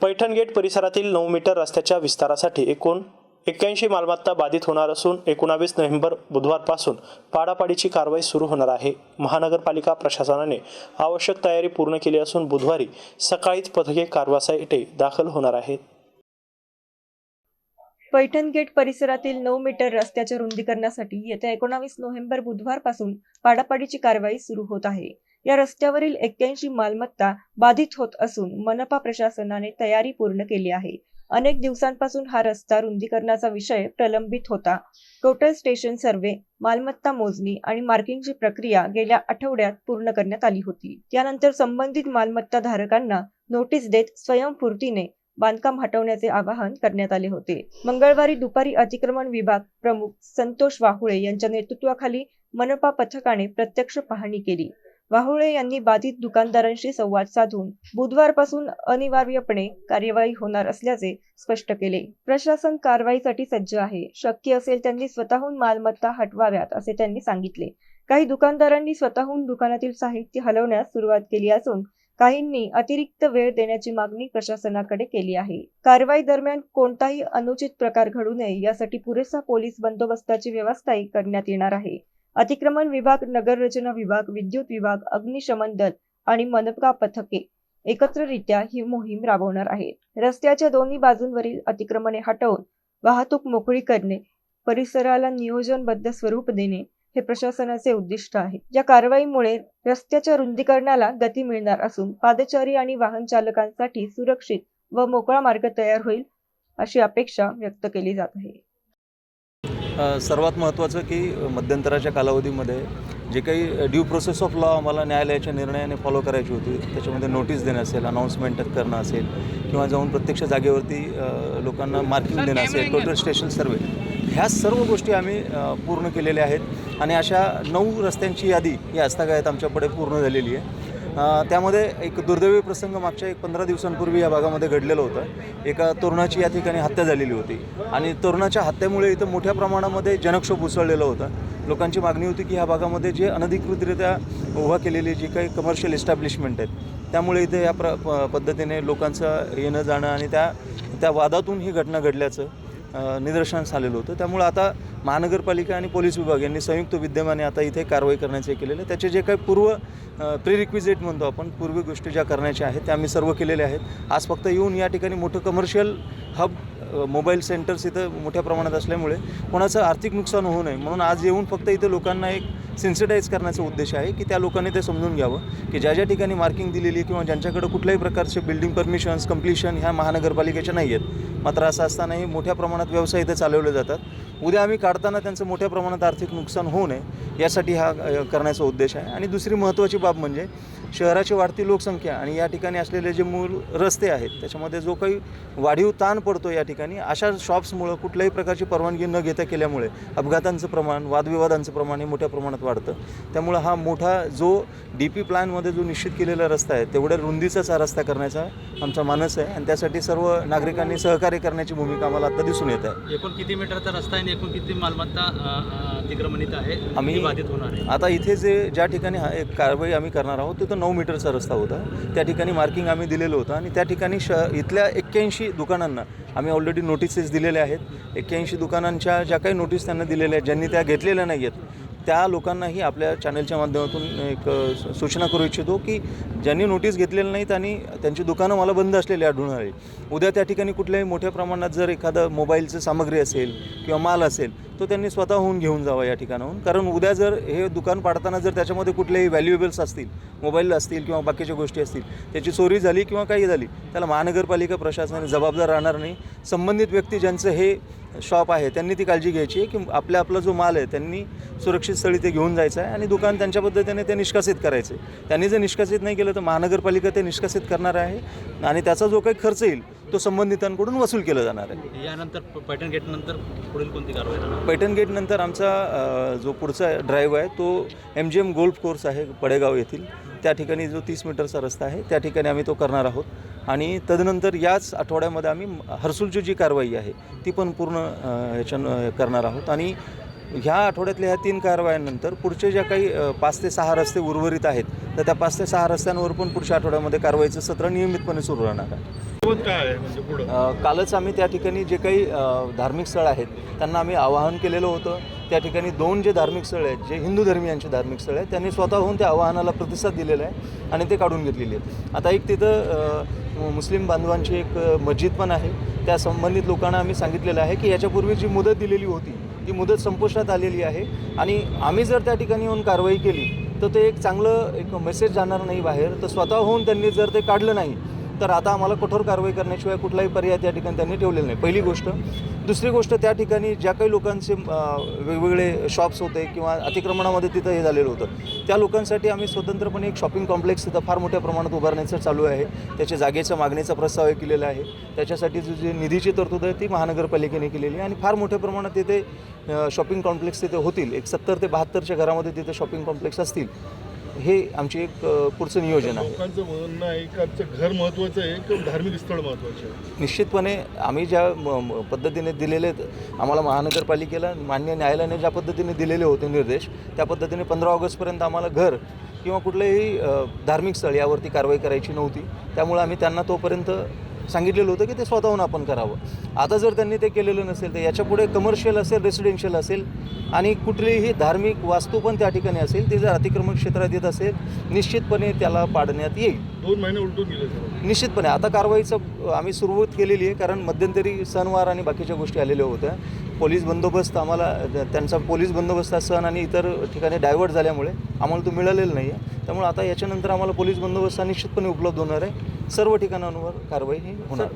Paithan gate परिसरातील नऊ metre रस्त्याच्या विस्तारासाठी एकूण एक्क्याऐंशी मालमत्ता बाधित होणार असून एकोणावीस नोव्हेंबर बुधवारपासून पाडापाडीची कारवाई सुरू होणार आहे. महानगरपालिका प्रशासनाने आवश्यक तयारी पूर्ण केली असून बुधवारी सकाळीच पथके कारवासाठी दाखल होणार आहेत. पैठण गेट परिसरातील नऊ मीटर रस्त्याच्या रुंदीकरणासाठी येत्या एकोणावीस नोव्हेंबर बुधवारपासून पाडापाडीची कारवाई सुरू होत आहे. या रस्त्यावरील एक्क्याऐंशी मालमत्ता बाधित होत असून मनपा प्रशासनाने तयारी पूर्ण केली आहे. अनेक दिवसांपासून हा रस्ता रुंदीकरणाचा विषय प्रलंबित होता. टोटल स्टेशन सर्वे मालमत्ता मोजणी आणि मार्किंगची प्रक्रिया गेल्या आठवड्यात पूर्ण करण्यात आली होती. त्यानंतर संबंधित मालमत्ता धारकांना नोटीस देत स्वयंपूर्तीने बांधकाम हटवण्याचे आवाहन करण्यात आले होते. मंगळवारी दुपारी अतिक्रमण विभाग प्रमुख संतोष वाहुळे यांच्या नेतृत्वाखाली मनपा पथकाने प्रत्यक्ष पाहणी केली. वाहुळे यांनी बाधित दुकानदारांशी संवाद साधून बुधवारपासून अनिवार्यपणे कार्यवाही होणार असल्याचे स्पष्ट केले. प्रशासन कारवाईसाठी सज्ज आहे. शक्य असेल त्यांनी स्वतःहून मालमत्ता हटवाव्यात असे त्यांनी सांगितले. काही दुकानदारांनी स्वतःहून दुकानातील साहित्य हलवण्यास सुरुवात केली असून काहींनी अतिरिक्त वेळ देण्याची मागणी प्रशासनाकडे केली आहे. कारवाई दरम्यान कोणताही अनुचित प्रकार घडू नये यासाठी पुरेसा पोलीस बंदोबस्ताची व्यवस्थाही करण्यात येणार आहे. अतिक्रमण विभाग नगररचना विभाग विद्युत विभाग अग्निशमन दल आणि मनपा पथके एकत्ररित्या ही मोहीम राबवणार आहेत. रस्त्याच्या दोन्ही बाजूंवरील अतिक्रमणे हटवून वाहतूक मोकळी करणे परिसराला नियोजनबद्ध स्वरूप देणे हे प्रशासनाचे उद्दिष्ट आहे. या कारवाईमुळे रस्त्याच्या रुंदीकरणाला गती मिळणार असून पादचारी आणि वाहन चालकांसाठी सुरक्षित व मोकळा मार्ग तयार होईल अशी अपेक्षा व्यक्त केली जात आहे. सर्वात महत्त्वाचं की मध्यंतराच्या कालावधीमध्ये जे काही ड्यू प्रोसेस ऑफ लॉ आम्हाला न्यायालयाच्या निर्णयाने फॉलो करायची होती त्याच्यामध्ये नोटीस देणं असेल अनाऊन्समेंट करणं असेल किंवा जाऊन प्रत्यक्ष जागेवरती लोकांना मार्किंग देणं असेल टोटल स्टेशन सर्वे ह्या सर्व गोष्टी आम्ही पूर्ण केलेल्या आहेत. आणि अशा नऊ रस्त्यांची यादी ही आस्थागायत आमच्याकडे पूर्ण झालेली आहे. त्यामध्ये एक दुर्दैवी प्रसंग मागच्या एक पंधरा दिवसांपूर्वी या भागामध्ये घडलेलं होतं. एका तरुणाची या ठिकाणी हत्या झालेली होती. आणि तरुणाच्या हत्येमुळे इथं मोठ्या प्रमाणामध्ये जनक्षोभ उसळलेला होता. लोकांची मागणी होती की ह्या भागामध्ये जे अनधिकृतरित्या उभा केलेली जी काही कमर्शियल इस्टॅब्लिशमेंट आहेत त्यामुळे इथे या प्र प- पद्धतीने लोकांचं येणं जाणं आणि त्या त्या वादातून ही घटना घडल्याचं निदर्शनास आलेलं होतं. त्यामुळं आता महानगरपालिका आणि पोलीस विभाग यांनी संयुक्त विद्यमाने आता इथे कारवाई करण्याचे केलेलं. आहे त्याचे जे काही पूर्व प्रिरिक्विजेट म्हणतो आपण पूर्वी गोष्टी ज्या करण्याच्या आहेत त्या आम्ही सर्व केलेल्या आहेत. आज फक्त येऊन या ठिकाणी मोठं कमर्शियल हब मोबाईल सेंटर्स इथं मोठ्या प्रमाणात असल्यामुळे कोणाचं आर्थिक नुकसान होऊ नये. म्हणून आज येऊन फक्त इथं लोकांना एक सेन्सिटाईज करण्याचा उद्देश आहे की त्या लोकांनी ते समजून घ्यावं की ज्या ज्या ठिकाणी मार्किंग दिलेली आहे किंवा ज्यांच्याकडे कुठल्याही प्रकारचे बिल्डिंग परमिशन्स कम्प्लिशन ह्या महानगरपालिकेच्या नाही आहेत. मात्र असं असतानाही मोठ्या प्रमाणात व्यवसाय इथे चालवले जातात. उद्या आम्ही काढताना त्यांचं मोठ्या प्रमाणात आर्थिक नुकसान होऊ नये यासाठी हा करण्याचा उद्देश आहे. आणि दुसरी महत्त्वाची बाब म्हणजे शहराची वाढती लोकसंख्या आणि या ठिकाणी असलेले जे मूळ रस्ते आहेत त्याच्यामध्ये जो काही वाढीव ताण पडतो या ठिकाणी अशा शॉप्समुळं कुठल्याही प्रकारची परवानगी न घेता केल्यामुळे अपघातांचं प्रमाण वादविवादांचं प्रमाण हे मोठ्या प्रमाणात वाढतं. त्यामुळं हा मोठा जो डी पी प्लॅनमध्ये जो निश्चित केलेला रस्ता आहे तेवढ्या रुंदीचाच हा रस्ता करण्याचा आमचा मानस आहे आणि त्यासाठी सर्व नागरिकांनी सहकार्य करण्याची भूमिका आम्हाला आता दिसून येत आहे. एकूण किती मीटरचा रस्ता आहे आणि एकूण किती मालमत्ता अतिक्रमणित आहे आम्ही- बाधित होणार आहे? आता इथे जे ज्या ठिकाणी हा एक कारवाई आम्ही करणार आहोत तिथं नऊ मीटरचा रस्ता होता. त्या ठिकाणी मार्किंग आम्ही दिलेलं होतं आणि त्या ठिकाणी श इथल्या एक्क्याऐंशी दुकानांना आम्ही ऑलरेडी नोटिसेस दिलेल्या आहेत. एक्क्याऐंशी दुकानांच्या ज्या काही नोटीस त्यांना दिलेल्या आहेत ज्यांनी त्या घेतलेल्या नाही आहेत त्या लोकांनाही आपल्या चॅनलच्या माध्यमातून एक सूचना करू इच्छितो की ज्यांनी नोटीस घेतलेलं नाहीत आणि त्यांची दुकानं मला बंद असलेली आढळून आली उद्या त्या ठिकाणी कुठल्याही मोठ्या प्रमाणात जर एखादं मोबाईलचं सामग्री असेल किंवा माल असेल तो त्यांनी स्वतःहून घेऊन जावा या ठिकाणाहून. कारण उद्या जर हे दुकान पाडताना जर त्याच्यामध्ये कुठलेही व्हॅल्युएबल्स असतील मोबाईल असतील किंवा बाकीच्या गोष्टी असतील त्याची चोरी झाली किंवा काही झाली त्याला महानगरपालिका प्रशासनाने जबाबदार राहणार नाही. संबंधित व्यक्ती ज्यांचं हे शॉप आहे त्यांनी ती काळजी घ्यायची आहे की आपल्या आपला जो माल आहे त्यांनी सुरक्षित स्थळी ते घेऊन जायचं आहे आणि दुकान त्यांच्या पद्धतीने ते निष्कासित करायचे. त्यांनी जर निष्कासित नाही केलं तर महानगरपालिका ते निष्कासित करणार आहे आणि त्याचा जो काही खर्च येईल तो संबंधितांकडून वसूल केला जाणार आहे. यानंतर पैठण गेट नंतर पुढील कोणती कारवाई पैठण गेटनंतर आमचा जो पुढचा ड्राईव्ह आहे तो M G M golf course आहे पडेगाव येथील. त्या ठिकाणी जो तीस मीटरचा रस्ता आहे त्या ठिकाणी आम्ही तो करणार आहोत. आणि तदनंतर याच आठवड्यामध्ये आम्ही हर्सुलची जी कारवाई आहे ती पण पूर्ण ह्याच्या करणार आहोत. आणि ह्या आठवड्यातल्या ह्या तीन कारवायांनंतर पुढचे ज्या काही पाच ते सहा रस्ते उर्वरित आहेत तर त्या पाच ते सहा रस्त्यांवर पण पुढच्या आठवड्यामध्ये कारवाईचं सत्र नियमितपणे सुरू राहणार आहे. म्हणजे कालच आम्ही त्या ठिकाणी जे काही धार्मिक स्थळं आहेत त्यांना आम्ही आवाहन केलेलं होतं. त्या ठिकाणी दोन जे धार्मिक स्थळं आहेत जे हिंदू धर्मियांचे धार्मिक स्थळ आहेत त्यांनी स्वतःहून त्या आवाहनाला प्रतिसाद दिलेला आहे आणि ते काढून घेतलेले आहेत. आता एक तिथं मुस्लिम बांधवांची एक मस्जिद पण आहे. त्या संबंधित लोकांना आम्ही सांगितलेलं आहे की याच्यापूर्वी जी मुदत दिलेली होती ती मुदत संपुष्टात आलेली आहे आणि आम्ही जर त्या ठिकाणी येऊन कारवाई केली तर ते एक चांगलं एक मेसेज जाणार नाही बाहेर. तर स्वतःहून त्यांनी जर ते काढलं नाही तर आता आम्हाला कठोर कारवाई करण्याशिवाय कुठलाही पर्याय त्या ठिकाणी त्यांनी ठेवलेला नाही. पहिली गोष्ट. दुसरी गोष्ट त्या ठिकाणी ज्या काही लोकांचे वेगवेगळे शॉप्स होते किंवा अतिक्रमणामध्ये तिथं हे झालेलं होतं त्या लोकांसाठी आम्ही स्वतंत्रपणे एक शॉपिंग कॉम्प्लेक्स तिथं फार मोठ्या प्रमाणात उभारण्याचं चालू आहे. त्याच्या जागेचा मागणीचा प्रस्ताव केलेला आहे. त्याच्यासाठी जो जे निधीची तरतूद आहे ती महानगरपालिकेने केलेली आहे आणि फार मोठ्या प्रमाणात तिथे शॉपिंग कॉम्प्लेक्स तिथे होतील. एक सत्तर ते बहात्तरच्या घरामध्ये तिथे शॉपिंग कॉम्प्लेक्स असतील. हे आमची एक पुढचं नियोजन आहे. लोकांचं म्हणणं आहे की आमचं घर महत्वाचं आहे किंवा धार्मिक स्थळ महत्वाचं आहे? निश्चितपणे आम्ही ज्या पद्धतीने दिलेले आम्हाला महानगरपालिकेला मान्य न्यायालयाने ज्या पद्धतीने दिलेले होते निर्देश त्या पद्धतीने पंधरा ऑगस्टपर्यंत आम्हाला घर किंवा कुठलेही धार्मिक स्थळ यावरती कारवाई करायची नव्हती. त्यामुळे आम्ही त्यांना तोपर्यंत सांगितलेलं होतं की ते स्वतःहून आपण करावं. आता जर त्यांनी ते केलेलं नसेल तर याच्यापुढे कमर्शियल असेल रेसिडेन्शियल असेल आणि कुठलीही धार्मिक वास्तू पण त्या ठिकाणी असेल ते जर अतिक्रमण क्षेत्रात येत असेल निश्चितपणे त्याला पाडण्यात येईल. दोन महिने उलटून गेले निश्चितपणे. आता कारवाईचं आम्ही सुरुवात केलेली आहे कारण मध्यंतरी सणवार आणि बाकीच्या गोष्टी आलेल्या होत्या. पोलीस बंदोबस्त आम्हाला त्यांचा पोलीस बंदोबस्त हा सण आणि इतर ठिकाणी डायव्हर्ट झाल्यामुळे आम्हाला तो मिळालेला नाही आहे त्यामुळे आता याच्यानंतर आम्हाला पोलीस बंदोबस्त हा निश्चितपणे उपलब्ध होणार आहे. सर्व ठिकाणांवर कारवाई ही होणार.